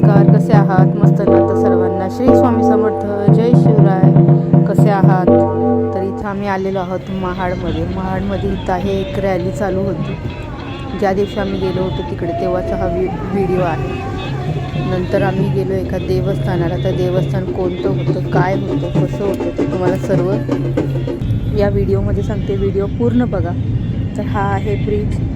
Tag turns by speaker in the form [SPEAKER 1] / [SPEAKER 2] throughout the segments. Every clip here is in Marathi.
[SPEAKER 1] नमस्कार कसे आहात? मस्त तर सर्वांना. श्री स्वामी समर्थ. जय शिवराय. कसे आहात? तर इथं आम्ही आलेलो आहोत महाडमध्ये. महाडमध्ये इथं आहे एक रॅली चालू होती. ज्या दिवशी आम्ही गेलो होतो तिकडे तेव्हाचा हा व्हि व्हिडिओ आहे. नंतर आम्ही गेलो एका देवस्थानाला. तर देवस्थान कोणतं होतं काय होतं कसं होतं ते तुम्हाला सर्व या व्हिडिओमध्ये सांगते. व्हिडिओ पूर्ण बघा. तर हा आहे ब्रिज.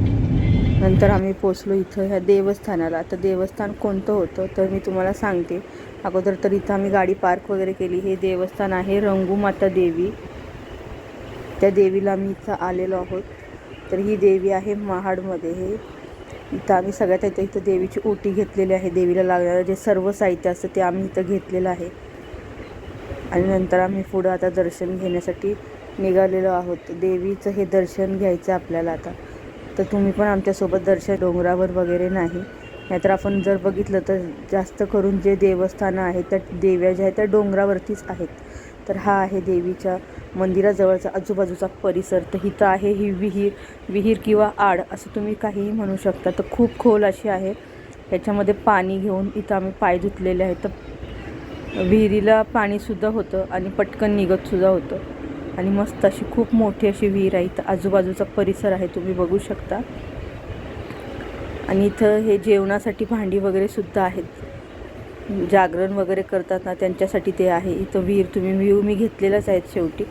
[SPEAKER 1] नंतर आम्ही पोचलो इथं ह्या देवस्थानाला. तर देवस्थान कोणतं होतं तर मी तुम्हाला सांगते. अगोदर तर इथं आम्ही गाडी पार्क वगैरे केली. हे देवस्थान आहे रंगूमाता देवी. त्या देवीला आम्ही इथं आलेलो आहोत. तर ही देवी आहे महाडमध्ये. हे इथं आम्ही सगळ्यात इथं इथं देवीची ओटी घेतलेली आहे. देवीला लागणारं जे सर्व साहित्य असतं ते आम्ही इथं घेतलेलं आहे. आणि नंतर आम्ही पुढं आता दर्शन घेण्यासाठी निघालेलो आहोत. देवीचं हे दर्शन घ्यायचं आपल्याला आता. तर तुम्ही पण आमच्यासोबत दर्शन डोंगरावर वगैरे नाही. नाहीतर आपण जर बघितलं तर जास्त करून जे देवस्थानं आहेत त्या देव्या ज्या आहेत त्या डोंगरावरतीच आहेत. तर हा आहे देवीच्या मंदिराजवळचा आजूबाजूचा परिसर. तर इथं आहे ही विहीर विहीर किंवा आड असं तुम्ही काहीही म्हणू शकता. तर खूप खोल अशी आहे. ह्याच्यामध्ये पाणी घेऊन इथं आम्ही पाय धुतलेले आहेत. तर विहिरीला पाणीसुद्धा होतं आणि पटकन निघतसुद्धा होतं. आणि मस्त अशी खूप मोठी अशी विहीर आहे. इथं आजूबाजूचा परिसर आहे तुम्ही बघू शकता. आणि इथं हे जेवणासाठी भांडी वगैरे सुद्धा आहेत. जागरण वगैरे करतात ना त्यांच्यासाठी ते आहे. इथं विहीर तुम्ही व्ह्यू मी घेतलेलाच आहेत शेवटी.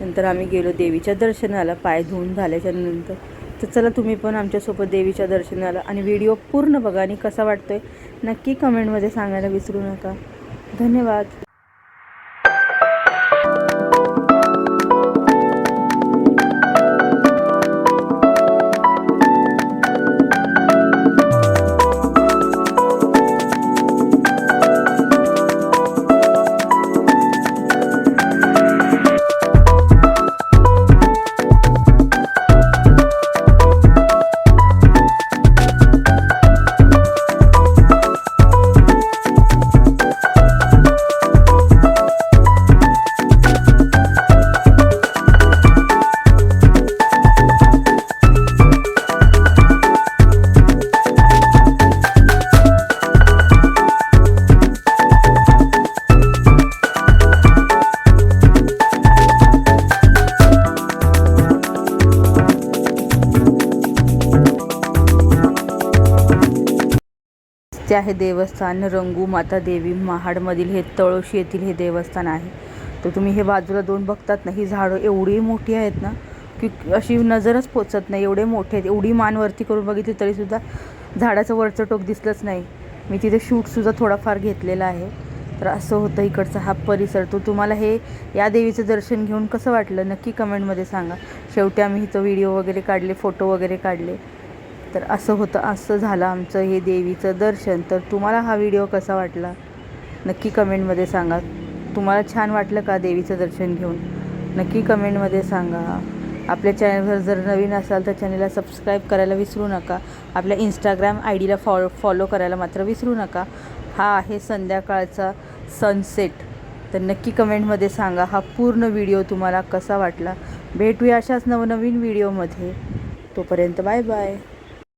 [SPEAKER 1] नंतर आम्ही गेलो देवीच्या दर्शनाला पाय धुवून झाल्याच्यानंतर. तर चला तुम्ही पण आमच्यासोबत देवीच्या दर्शनाला आणि व्हिडिओ पूर्ण बघा आणि कसा वाटतोय नक्की कमेंटमध्ये सांगायला विसरू नका. धन्यवाद. ते आहे देवस्थान रंगू माता देवी महाडमधील हे तळोशी येथील हे देवस्थान आहे. तर तुम्ही हे बाजूला दोन बघतात ना ही झाडं एवढी मोठी आहेत ना की अशी नजरच पोचत नाही. एवढे मोठे आहेत एवढी मान वरती करून बघितली तरीसुद्धा झाडाचं वरचं टोक दिसलंच नाही. मी तिथे शूटसुद्धा थोडाफार घेतलेला आहे. तर असं होतं इकडचा हा परिसर. तो तुम्हाला हे या देवीचं दर्शन घेऊन कसं वाटलं? नक्की कमेंटमध्ये सांगा. शेवटी आम्ही इथं व्हिडिओ वगैरे काढले फोटो वगैरे काढले. तर असं होतं असं झालं आमचं हे देवीचं दर्शन. तर तुम्हाला हा व्हिडिओ कसा वाटला? नक्की कमेंटमध्ये सांगा. तुम्हाला छान वाटलं का देवीचं दर्शन घेऊन? नक्की कमेंटमध्ये सांगा. आपल्या चॅनलवर जर नवीन असाल तर चॅनलला सबस्क्राईब करायला विसरू नका. आपल्या इंस्टाग्राम आय डीला फॉ फॉलो करायला मात्र विसरू नका. हा आहे संध्याकाळचा सनसेट तर नक्की कमेंटमध्ये सांगा हा पूर्ण व्हिडिओ तुम्हाला कसा वाटला. भेटूया अशाच नवनवीन व्हिडिओमध्ये. तोपर्यंत बाय बाय.